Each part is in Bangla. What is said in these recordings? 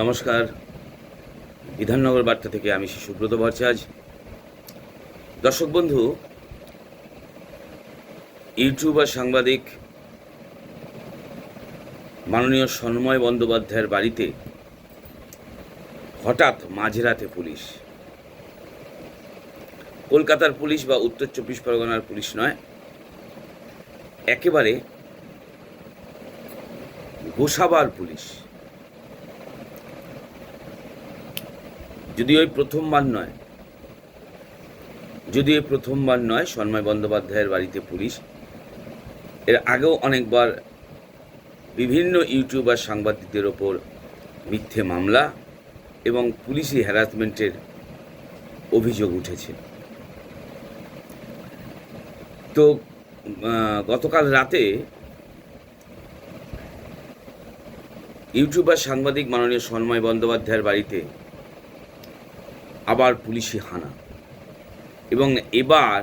নমস্কার। বিধাননগর বার্তা থেকে আমি সুব্রত ভট্টাচার্য। দর্শক বন্ধু ইউটিউবার সাংবাদিক মাননীয় সন্ময় বন্দ্যোপাধ্যায়ের বাড়িতে হঠাৎ মাঝরাতে পুলিশ। কলকাতার পুলিশ বা উত্তর চব্বিশ পরগনার পুলিশ নয়, একেবারে গোসাবার পুলিশ। যদি ওই প্রথমবার নয়, যদি ওই প্রথমবার নয়, সন্ময় বন্দ্যোপাধ্যায়ের বাড়িতে পুলিশ, এর আগেও অনেকবার বিভিন্ন ইউটিউবার সাংবাদিকদের ওপর মিথ্যে মামলা এবং পুলিশি হ্যারাসমেন্টের অভিযোগ উঠেছে। তো গতকাল রাতে ইউটিউবার সাংবাদিক মাননীয় সন্ময় বন্দ্যোপাধ্যায়ের বাড়িতে আবার পুলিশি হানা। এবং এবার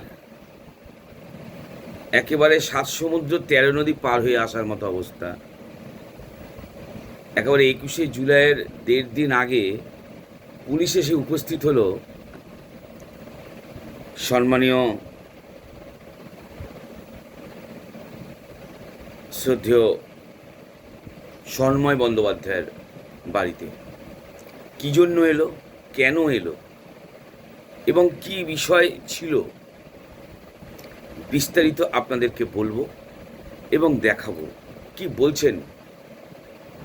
একেবারে সাত সমুদ্র তেরো নদী পার হয়ে আসার মতো অবস্থা। একেবারে একুশে জুলাইয়ের দেড় দিন আগে পুলিশ এসে উপস্থিত হলো সম্মানীয় শ্রদ্ধেয় সন্ময় বন্দ্যোপাধ্যায়ের বাড়িতে। কী জন্য এলো? কেন এলো? এবং কি বিষয় ছিল? বিস্তারিত আপনাদেরকে বলব এবং দেখাবো। কি বলছেন?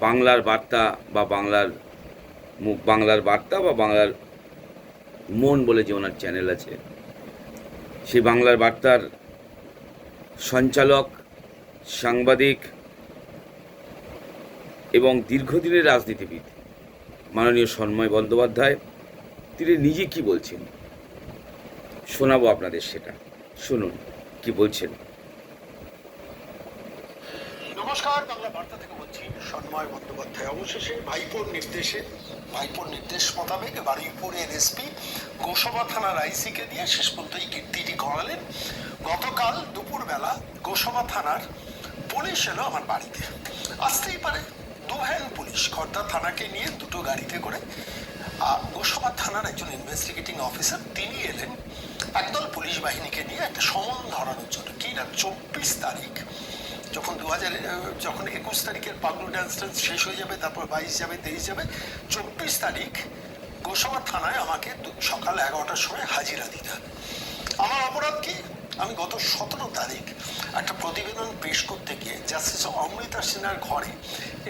বাংলার বার্তা বা বাংলার মুখ, বাংলার বার্তা বা বাংলার মন বলে যে ওনার চ্যানেল আছে। সেই বাংলার বার্তার সঞ্চালক, সাংবাদিক এবং দীর্ঘদিনের রাজনীতিবিদ মাননীয় সন্ময় বন্দ্যোপাধ্যায়, তিনি নিজে কি বলছেন? শোনাবো আপনাদের সেটা। শুনুন, কি বলছেন? নমস্কার, বাংলা বার্তা থেকে বলছি, সন্ময় বন্দ্যোপাধ্যায়। অবশেষে ভাইপোর নির্দেশে, ভাইপোর নির্দেশ মোতাবেক বারুইপুরের এসপি গোসবা থানার আইসিকে দিয়ে শেষ পর্যন্ত এই কীর্তিটি করালেন গতকাল দুপুরবেলা গোসবা থানার পুলিশ এলো আমার বাড়িতে। আসতেই পারে দু ভ্যান পুলিশ, খর্দা থানাকে নিয়ে দুটো গাড়িতে করে গোসবা থানার একজন ইনভেস্টিগেটিং অফিসার, তিনি এলেন। একদল পুলিশ বাহিনীকে নিয়ে একটা সমন ধরানোর জন্য, কি না চব্বিশ তারিখ। যখন দু হাজার যখন একুশ তারিখের পাগলু ডান্স ট্যান্স শেষ হয়ে যাবে, তারপর বাইশ যাবে, তেইশ যাবে, চব্বিশ তারিখ গোসাবা থানায় আমাকে সকাল এগারোটার সময় হাজিরা দিতে হবে। আমার অপরাধ কি? আমি গত সতেরো তারিখ একটা প্রতিবেদন পেশ করতে গিয়ে জাস্টিস অমৃতা সিনহার ঘরে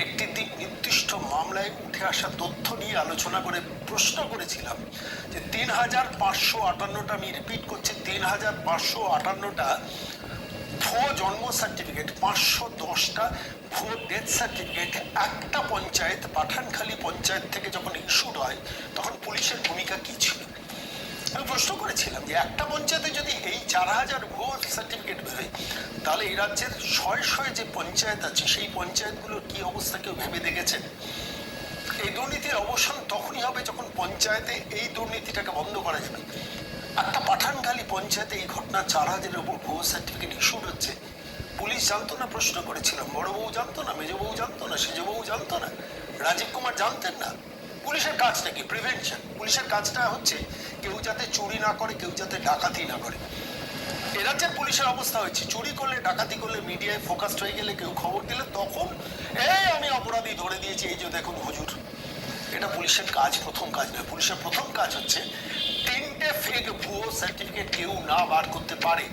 একটি নির্দিষ্ট মামলায় উঠে আসা তথ্য নিয়ে আলোচনা করে প্রশ্ন করেছিলাম যে তিন হাজার পাঁচশো আটান্নটা আমি রিপিট করছি, তিন হাজার পাঁচশো আটান্নটা ভুয়ো জন্ম সার্টিফিকেট পাঁচশো দশটা ভুয়ো ডেথ সার্টিফিকেট একটা পঞ্চায়েত, পাঠানখালী পঞ্চায়েত থেকে যখন ইস্যুড হয়, তখন পুলিশের ভূমিকা কী ছিল? আমি প্রশ্ন করেছিলাম যে একটা পঞ্চায়েতে যদি এই চার হাজার ভুয়ো সার্টিফিকেট বেরোয় তাহলে এই রাজ্যের শয়ে শয়ে যে পঞ্চায়েত আছে, সেই পঞ্চায়েতগুলোর কী অবস্থা কেউ ভেবে দেখেছেন? এই দুর্নীতির অবসান তখনই হবে যখন পঞ্চায়েতে এই দুর্নীতিটাকে বন্ধ করা যাবে। একটা পাঠানখালী পঞ্চায়েতে এই ঘটনা চার হাজারের উপর ভুয়ো সার্টিফিকেট ইস্যুড হচ্ছে। পুলিশ জানতো না, প্রশ্ন করেছিলাম বড়বাবু জানতো না, মেজবাবু জানতো না, সেজবাবু জানতো না? রাজীব কুমার জানতেন না? পুলিশের কাজটা কি? প্রিভেনশন পুলিশের কাজটা হচ্ছে কেউ যাতে চুরি না করে, কেউ যাতে ডাকাতি না করে। এ রাজ্যের পুলিশের অবস্থা হয়েছে। চুরি করলে, ডাকাতি করলে মিডিয়ায় ফোকাসড হয়ে গেলে, কেউ খবর দিলে তখন, এই, আমি অপরাধী ধরে দিয়েছি, এই যে দেখুন হুজুর। এটা পুলিশের কাজ, প্রথম কাজ নয়। পুলিশের প্রথম কাজ হচ্ছে তিনটে ফেক ভুয়ো সার্টিফিকেট কেউ না বার করতে পারে।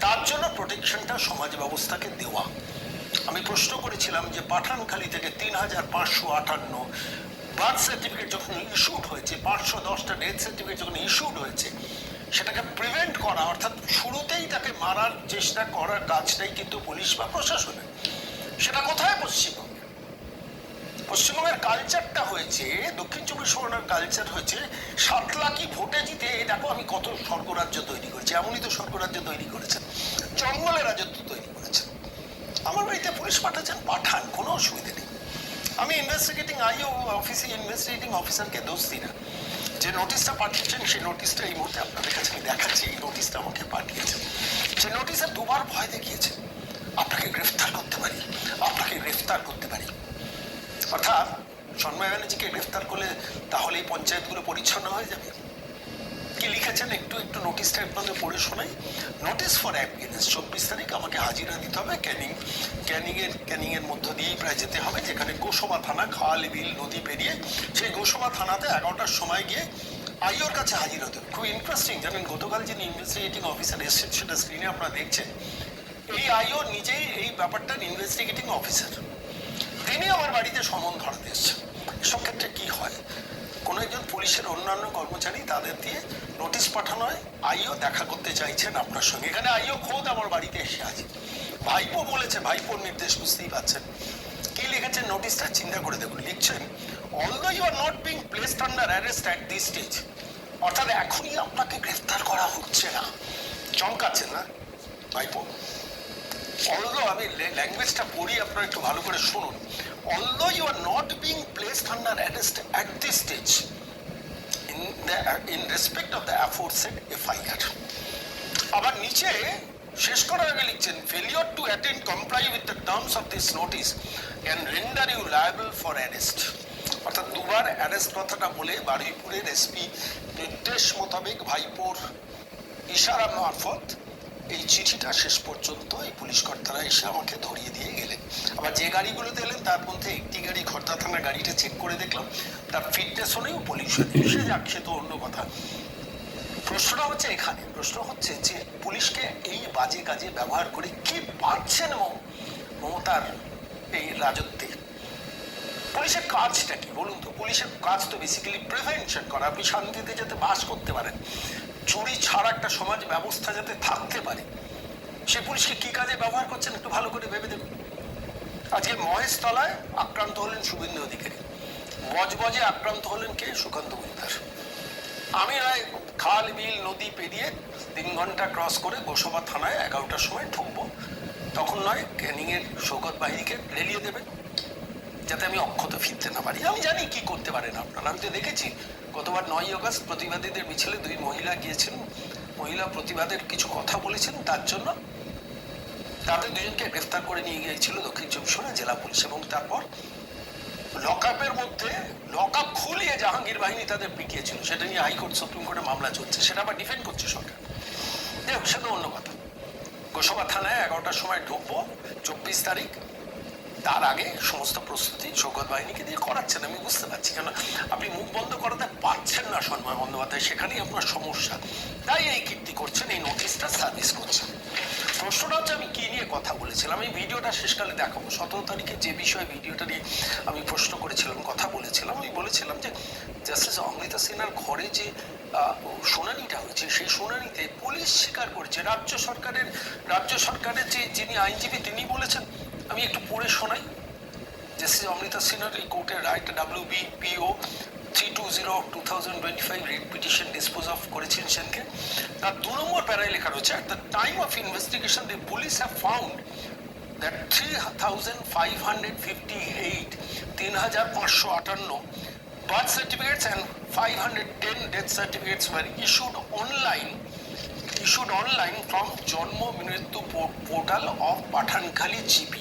তার জন্য প্রোটেকশনটা সমাজ ব্যবস্থাকে দেওয়া। আমি প্রশ্ন করেছিলাম যে পাঠানখালী থেকে তিন হাজার পাঁচশো আটান্ন বার্থ সার্টিফিকেট যখন ইস্যুড হয়েছে, পাঁচশো দশটা ডেথ সার্টিফিকেট যখন ইস্যুড হয়েছে, সেটাকে প্রিভেন্ট করা, অর্থাৎ শুরুতেই তাকে মারার চেষ্টা করার কাজটাই কিন্তু পুলিশ বা প্রশাসনের সেটা কোথায়? পশ্চিমবঙ্গে। পশ্চিমবঙ্গের কালচারটা হয়েছে, দক্ষিণ চব্বিশ পরগনার কালচার হয়েছে সাত লাখই ভোটে জিতে দেখো আমি কত স্বর্গরাজ্য তৈরি করেছি, এমনই তো স্বর্গরাজ্য তৈরি করেছেন জঙ্গলের রাজত্ব তৈরি করেছেন। আমার বাড়িতে পুলিশ পাঠাচ্ছেন, পাঠান, কোনো অসুবিধা নেই। আমি ইনভেস্টিগেটিং আইও অফিসে ইনভেস্টিগেটিং অফিসারকে দোষ দিই না? যে নোটিশটা পাঠিয়েছেন, সেই নোটিশটা এই মুহূর্তে আপনাদের কাছে আমি দেখাচ্ছি, এই নোটিশটা আমাকে পাঠিয়েছে। সে নোটিশে দুবার ভয় দেখিয়েছে, আপনাকে গ্রেফতার করতে পারি, আপনাকে গ্রেফতার করতে পারি। অর্থাৎ সন্ময় ব্যানার্জিকে গ্রেফতার করলে তাহলে এই পঞ্চায়েতগুলো পরিচ্ছন্ন হয়ে যাবে। কি লিখেছেন? একটু একটু নোটিশটা আপনাদের পড়ে শোনাই। নোটিশ ফর অ্যাপিয়ারেন্স চব্বিশ তারিখ আমাকে হাজিরা দিতে হবে। ক্যানিং ক্যানিংয়ের ক্যানিংয়ের মধ্য দিয়েই প্রায় যেতে হবে। যেখানে গোসবা থানা খাওয়ালি বিল, নদী পেরিয়ে সেই গোসবা থানাতে এগারোটার সময় গিয়ে আইওর কাছে হাজির হতে খুব ইন্টারেস্টিং জানেন, গতকাল যিনি ইনভেস্টিগেটিং অফিসার এসেছেন, সেটা স্ক্রিনে আপনারা দেখছেন। এই আইও নিজেই এই ব্যাপারটার ইনভেস্টিগেটিং অফিসার তিনি আমার বাড়িতে সমন ধরাতে এসছেন। এসব ক্ষেত্রে কি হয়? কোনো একজন পুলিশের অন্যান্য কর্মচারী তাদের দিয়ে নোটিশ পাঠানো হয়, আইও দেখা করতে চাইছেন আপনার সঙ্গে। এখানে আইও খোদ আমার বাড়িতে এসে আছে। ভাইপো বলেছে, ভাইপোর নির্দেশ বুঝতেই পারছেন। কি লিখেছেন নোটিশটা চিন্তা করে দেখুন। লিখছেন although you are not being placed under arrest at this stage অর্থাৎ এখনই আপনাকে গ্রেফতার করা হচ্ছে না। চমকাচ্ছে না ভাইপো? অলদো আমি ল্যাঙ্গুয়েজটা পড়ি, আপনারা একটু ভালো করে শুনুন। Although you are not being placed under arrest at this stage in the in respect of the aforesaid FIR আবার নিচে শেষ করার আগে লিখছেন failure to attend comply with the terms of this notice can render you liable for arrest অর্থাৎ দুবার অ্যারেস্ট কথাটা বলে বারুইপুরের এসপি নির্দেশ মোতাবেক ভাইপোর ইশারা মারফত এই চিঠিটা শেষ পর্যন্ত এই পুলিশ কর্তারা এসে আমাকে ধরিয়ে দিয়ে গেলেন। আবার যে গাড়িগুলোতে এলেন, তার মধ্যে একটি গাড়ি খর্দা থানা গাড়িটা চেক করে দেখলাম। তার ফিটনেস হলেও পলিউশন সে যাক, সে তো অন্য কথা। প্রশ্নটা হচ্ছে এখানে, প্রশ্ন হচ্ছে যে পুলিশকে এই বাজে কাজে ব্যবহার করে কি পাচ্ছেন মম- মমতার এই রাজত্বে? পুলিশের কাজটা কি? বলুন তো, পুলিশের কাজ তো বেসিক্যালি প্রিভেনশন করা। আপনি শান্তিতে যাতে বাস করতে পারেন। চুরি ছাড়া একটা সমাজ ব্যবস্থা যাতে থাকতে পারে, সে পুলিশকে কি কাজে ব্যবহার করছেন একটু ভালো করে ভেবে দেখুন। আজকে মহেশতলায় আক্রান্ত হলেন শুভেন্দু অধিকারী। বজবজে আক্রান্ত হলেন কে? সুকান্ত মজুমদার। আমি রায়, খাল, বিল, নদী পেরিয়ে তিন ঘণ্টা ক্রস করে গোসবা থানায় এগারোটার সময় ঢুকবো তখন নয়, ক্যানিংয়ের সৌগত বাহিনীকে রেলিয়ে দেবেন যাতে আমি অক্ষত ফিরতে না পারি। আমি জানি কি করতে পারেন আপনারা, আমি তো দেখেছি। গতবার নয় আগস্ট প্রতিবাদীদের মিছিলে দুই মহিলা গিয়েছেন মহিলা প্রতিবাদের কিছু কথা বলেছেন তার জন্য তাদের দুজনকে গ্রেফতার করে নিয়ে গিয়েছিল দক্ষিণ চব্বিশ জেলা পুলিশ এবং তারপর লকআপের মধ্যে, লকআপ খুলিয়ে জাহাঙ্গীর বাহিনী তাদের পিটিয়েছিল। সেটা নিয়ে হাইকোর্ট, সুপ্রিম কোর্টে মামলা চলছে। সেটা আবার ডিফেন্ড করছে সরকার। দেখ সেটা অন্য কথা। গোসবা থানায় এগারোটার সময় ঢুকবো, চব্বিশ তারিখ। তার আগে সমস্ত প্রস্তুতি সৌগত বাহিনীকে দিয়ে করাচ্ছেন, আমি বুঝতে পারছি। কেন আপনি মুখ বন্ধ করাতে পারছেন না, সন্ময় বন্দ্যোপাধ্যায়, সেখানেই আপনার সমস্যা। তাই এই কীর্তি করছেন, এই নোটিশটা সার্ভিস করছেন। প্রশ্নটা হচ্ছে, আমি কি নিয়ে কথা বলেছিলাম? এই ভিডিওটা শেষকালে দেখাবো। সতেরো তারিখে যে বিষয়ে ভিডিওটা নিয়ে আমি প্রশ্ন করেছিলাম, কথা বলেছিলাম, আমি বলেছিলাম যে জাস্টিস অমৃতা সিনহার ঘরে যে শুনানিটা হয়েছে, সেই শুনানিতে পুলিশ স্বীকার করেছে। রাজ্য সরকারের রাজ্য সরকারের যে, যিনি আইনজীবী, তিনি বলেছেন আমি একটু পড়ে শোনাই জাস্টিস অমৃতা সিনহার এই কোর্টের রায়টা W B PO three two zero two thousand twenty five writ petition dispose of করেছেন সেনকে তার দু নম্বর প্যারায় লেখা রয়েছে at the time of investigation the police have found that three thousand five hundred fifty eight তিন হাজার পাঁচশো আটান্ন birth certificates and 510 death certificates were issued online issued online from জন্ম মৃত্যু পোর্টাল অফ পাঠানখালী জিপি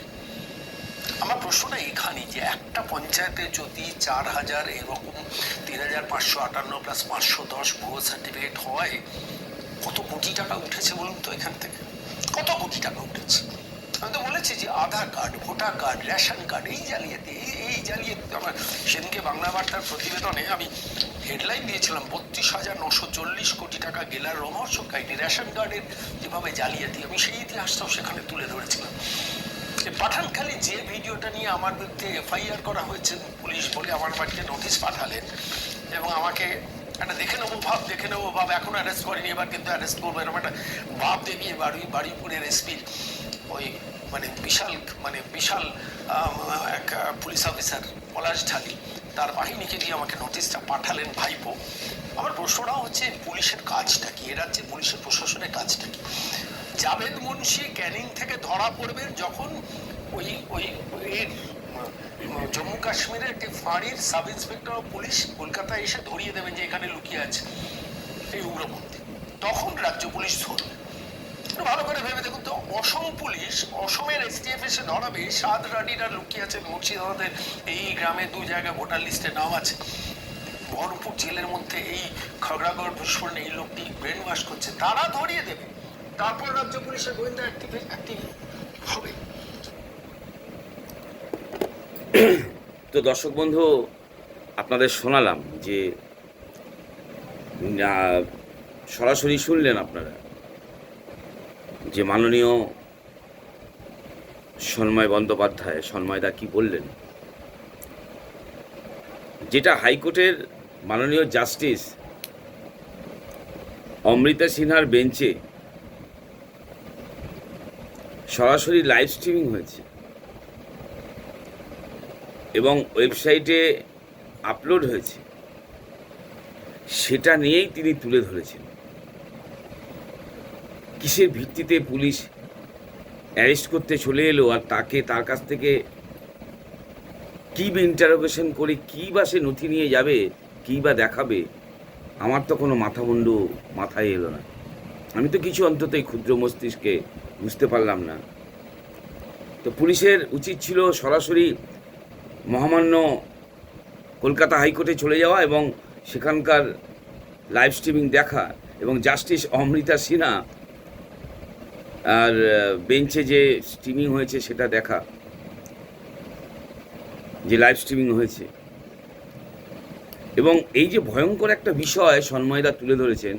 আমার প্রশ্নটা এখানে যে একটা পঞ্চায়েতে যদি চার হাজার এরকম তিন হাজার পাঁচশো আটান্ন প্লাস পাঁচশো দশ ভুয়ো সার্টিফিকেট হয়, কত কোটি টাকা উঠেছে বলুন তো এখান থেকে? কত কোটি টাকা উঠেছে? আমি তো বলেছি যে Aadhaar card, voter card, ration card, এই জালিয়াতি, এই এই জালিয়াতি আমার সেদিনকে বাংলা বার্তার প্রতিবেদনে আমি হেডলাইন দিয়েছিলাম, বত্রিশ হাজার নশো চল্লিশ কোটি টাকা গেলার রোমহর্ষক কাহিনী, রেশন কার্ডের যেভাবে জালিয়াতি, আমি সেই ইতিহাসটাও সেখানে তুলে ধরেছিলাম। এ পাঠানখালী যে ভিডিওটা নিয়ে আমার বিরুদ্ধে এফআইআর করা হয়েছে, পুলিশ বলে আমার বাড়িতে নোটিশ পাঠালেন এবং আমাকে একটা দেখে নেব ভাব, দেখে নেব ভাব, এখন অ্যারেস্ট করেনি, এবার কিন্তু অ্যারেস্ট করব, এরকম একটা ভাব দেখিয়ে বাড়ি, বাড়িপুরের এসপির ওই মানে বিশাল মানে বিশাল এক পুলিশ অফিসার পলাশ ঢালি, তার বাহিনীকে দিয়ে আমাকে নোটিশটা পাঠালেন ভাইপো। আমার প্রশ্নটা হচ্ছে, পুলিশের কাজটা কি? এ রাজ্যে পুলিশের প্রশাসনের কাজটা কি? জাভেদ মুন্সি ক্যানিং থেকে ধরা পড়বেন যখন ওই ওই জম্মু কাশ্মীরের একটি ফাঁড়ির সাব ইন্সপেক্টর পুলিশ কলকাতায় এসে ধরিয়ে দেবেন যে এখানে লুকিয়ে আছে এই উগ্রপন্থী। তখন রাজ্য পুলিশ ধরবে। ভালো করে ভেবে দেখুন তো, অসম পুলিশ, অসমের এসটিএফ এসে ধরাবে, সাত রানিরা লুকিয়ে আছে মুর্শিদাবাদের, এই গ্রামে দু জায়গায় ভোটার লিস্টে নাম আছে। বহরমপুর জেলের মধ্যে এই খগড়াগড় বিস্ফোরণে এই লোকটি ব্রেন ওয়াশ করছে। তারা ধরিয়ে দেবে। তারপর রাজ্য পুলিশের গোয়েন্দা হবে। তো দর্শক বন্ধু, আপনাদের শোনালাম যে সরাসরি শুনলেন আপনারা যে মাননীয় সন্ময় বন্দ্যোপাধ্যায় সন্ময়দা কি বললেন? যেটা হাইকোর্টের মাননীয় জাস্টিস অমৃতা সিনহার বেঞ্চে সরাসরি লাইভ স্ট্রিমিং হয়েছে। এবং ওয়েবসাইটে আপলোড হয়েছে। সেটা নিয়েই তিনি তুলে ধরেছেন। কিসের ভিত্তিতে পুলিশ অ্যারেস্ট করতে চলে এলো আর তাকে তার কাছ থেকে কী বা ইন্টারোগেশন করে, কী বা সে নথি নিয়ে যাবে, কী বা দেখাবে, আমার তো কোনো মাথা মুন্ডু মাথায় এলো না। আমি তো কিছু অন্তত এই ক্ষুদ্র মস্তিষ্কে বুঝতে পারলাম না। তো পুলিশের উচিত ছিল সরাসরি মহামান্য কলকাতা হাইকোর্টে চলে যাওয়া এবং সেখানকার লাইভ স্ট্রিমিং দেখা এবং জাস্টিস অমৃতা সিনহা আর বেঞ্চে যে স্ট্রিমিং হয়েছে সেটা দেখা, যে লাইভ স্ট্রিমিং হয়েছে। এবং এই যে ভয়ঙ্কর একটা বিষয় সন্ময়দা তুলে ধরেছেন,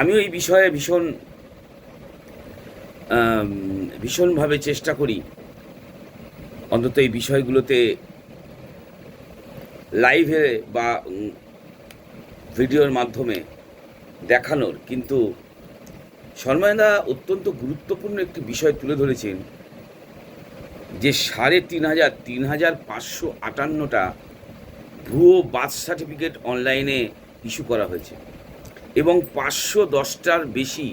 আমিও এই বিষয়ে ভীষণ ভীষণভাবে চেষ্টা করি অন্তত এই বিষয়গুলোতে লাইভে বা ভিডিওর মাধ্যমে দেখানোর। কিন্তু শর্মায়দা অত্যন্ত গুরুত্বপূর্ণ একটি বিষয় তুলে ধরেছেন যে সাড়ে তিন হাজার তিন হাজার পাঁচশো আটান্নটা ভুয়ো বার্থ সার্টিফিকেট অনলাইনে ইস্যু করা হয়েছে। এবং পাঁচশো দশটার বেশি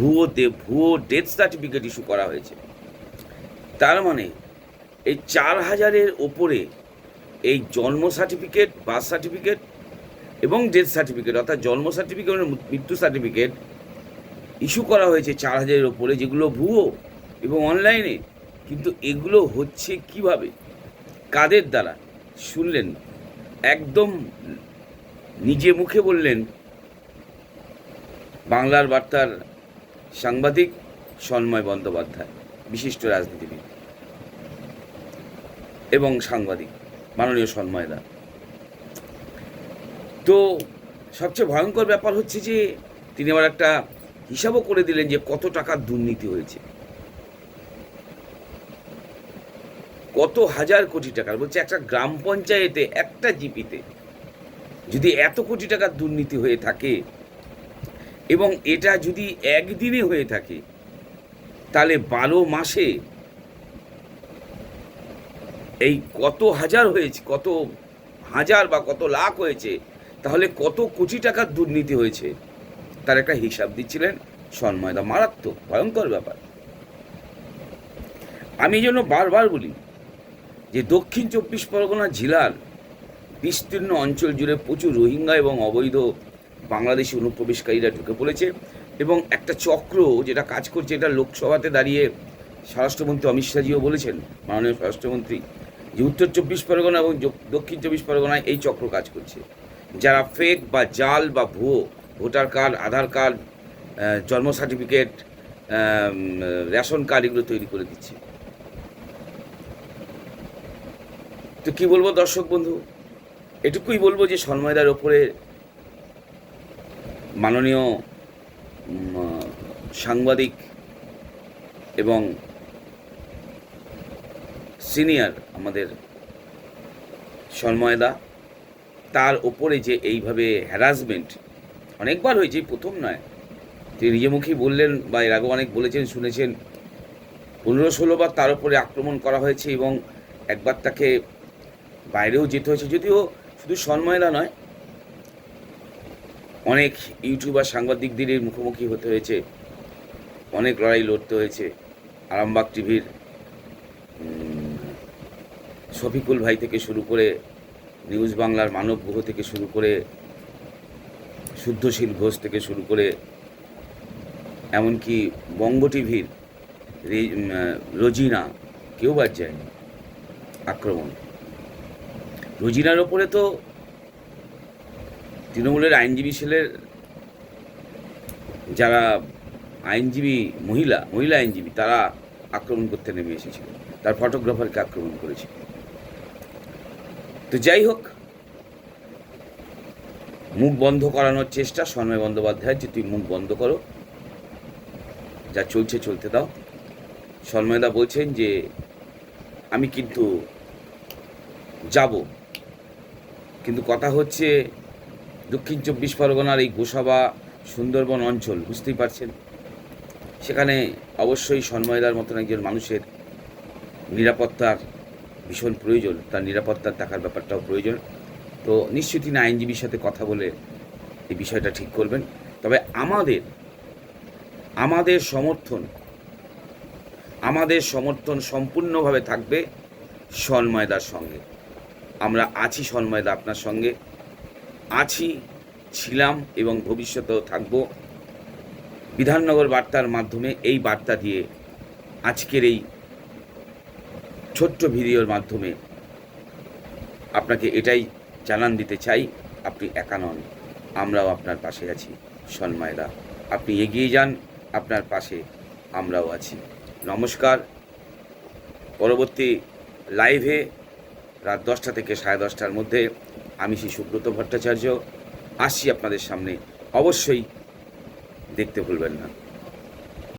ভুয়ো দে, ভুয়ো ডেথ সার্টিফিকেট ইস্যু করা হয়েছে। তার মানে এই চার হাজারের ওপরে এই জন্ম সার্টিফিকেট বার্থ সার্টিফিকেট এবং ডেথ সার্টিফিকেট অর্থাৎ জন্ম সার্টিফিকেট মৃত্যু সার্টিফিকেট ইস্যু করা হয়েছে চার হাজারের ওপরে, যেগুলো ভুয়ো এবং অনলাইনে কিন্তু এগুলো হচ্ছে কীভাবে? কাদের দ্বারা? শুনলেন একদম নিজে মুখে বললেন বাংলার বার্তার সাংবাদিক সন্ময় বন্দ্যোপাধ্যায়, বিশিষ্ট রাজনীতিবিদ এবং সাংবাদিক, মাননীয় সন্ময়দা। তো সবচেয়ে ভয়ঙ্কর ব্যাপার হচ্ছে যে, তিনি আবার একটা হিসাবও করে দিলেন যে কত টাকার দুর্নীতি হয়েছে। কত হাজার কোটি টাকার, বলছে একটা গ্রাম পঞ্চায়েতে, একটা জিপিতে যদি এত কোটি টাকার দুর্নীতি হয়ে থাকে এবং এটা যদি একদিনে হয়ে থাকে, তাহলে বারো মাসে এই কত হাজার হয়েছে, কত হাজার বা কত লাখ হয়েছে, তাহলে কত কোটি টাকার দুর্নীতি হয়েছে? তার একটা হিসাব দিচ্ছিলেন সন্ময়দা মারাত্মক, ভয়ঙ্কর ব্যাপার। আমি এই জন্য বারবার বলি যে দক্ষিণ চব্বিশ পরগনা জেলার বিস্তীর্ণ অঞ্চল জুড়ে প্রচুর রোহিঙ্গা এবং অবৈধ বাংলাদেশি অনুপ্রবেশকারীরা ঢুকে পড়েছে এবং একটা চক্র যেটা কাজ করছে, এটা লোকসভাতে দাঁড়িয়ে স্বরাষ্ট্রমন্ত্রী অমিত শাহজিও বলেছেন, মাননীয় স্বরাষ্ট্রমন্ত্রী, যে উত্তর চব্বিশ পরগনা এবং দক্ষিণ চব্বিশ পরগনায় এই চক্র কাজ করছে। যারা ফেক বা জাল বা ভুয়ো, ভোটার কার্ড, আধার কার্ড জন্ম সার্টিফিকেট রেশন কার্ড এগুলো তৈরি করে দিচ্ছে। তো কি বলব দর্শক বন্ধু? এটুকুই বলব যে সন্ময়দার ওপরে মাননীয় সাংবাদিক এবং সিনিয়র আমাদের সন্ময়দা তার ওপরে যে এইভাবে হ্যারাসমেন্ট অনেকবার হয়েছে প্রথম নয়। তিনি নিজে মুখেই বললেন বা এর আগেও অনেক বলেছেন, শুনেছেন। পনেরো ষোলোবার তার উপরে আক্রমণ করা হয়েছে এবং একবার তাকে বাইরেও যেতে হয়েছে, যদিও শুধু সন্ময়দা নয় অনেক ইউটিউবার সাংবাদিকদের মুখোমুখি হতে হয়েছে। অনেক লড়াই লড়তে হয়েছে। আরামবাগ টিভির শফিকুল ভাই থেকে শুরু করে নিউজ বাংলার মানব গুহ থেকে শুরু করে শুদ্ধশীল ঘোষ থেকে শুরু করে এমনকি বঙ্গ টিভির রোজিনা, কেউ বাদ যায়নি। আক্রমণ। রোজিনার ওপরে তো তৃণমূলের আইনজীবী সেলের যারা আইনজীবী মহিলা মহিলা আইনজীবী, তারা আক্রমণ করতে নেমে এসেছিল। তার ফটোগ্রাফারকে আক্রমণ করেছিল তো যাই হোক, মুখ বন্ধ করানোর চেষ্টা, সন্ময় বন্দ্যোপাধ্যায় যে তুই মুখ বন্ধ করো, যা চলছে চলতে দাও। সন্ময়দা বলছেন যে, আমি কিন্তু যাব। কিন্তু কথা হচ্ছে দক্ষিণ চব্বিশ পরগনার এই গোসাবা সুন্দরবন অঞ্চল, বুঝতেই পারছেন? সেখানে অবশ্যই সন্ময়দার মতন একজন মানুষের নিরাপত্তার ভীষণ প্রয়োজন, তার নিরাপত্তার থাকার ব্যাপারটাও প্রয়োজন। তো নিশ্চয়ই তিনি আইনজীবীর সাথে কথা বলে এই বিষয়টা ঠিক করবেন। তবে আমাদের আমাদের সমর্থন আমাদের সমর্থন সম্পূর্ণভাবে থাকবে সন্ময়দার সঙ্গে। আমরা আছি সন্ময়দা আপনার সঙ্গে। আছি, ছিলাম এবং ভবিষ্যতেও থাকব। বিধাননগর বার্তার মাধ্যমে এই বার্তা দিয়ে আজকের এই ছোট্ট ভিডিওর মাধ্যমে আপনাকে এটাই জানান দিতে চাই, আপনি একা নন, আমরাও আপনার পাশে আছি সন্ময়দা আপনি এগিয়ে যান, আপনার পাশে আমরাও আছি। নমস্কার। পরবর্তী লাইভে রাত দশটা থেকে সাড়ে দশটার মধ্যে আমি শ্রী সুব্রত ভট্টাচার্য আসছি আপনাদের সামনে। অবশ্যই দেখতে ভুলবেন না।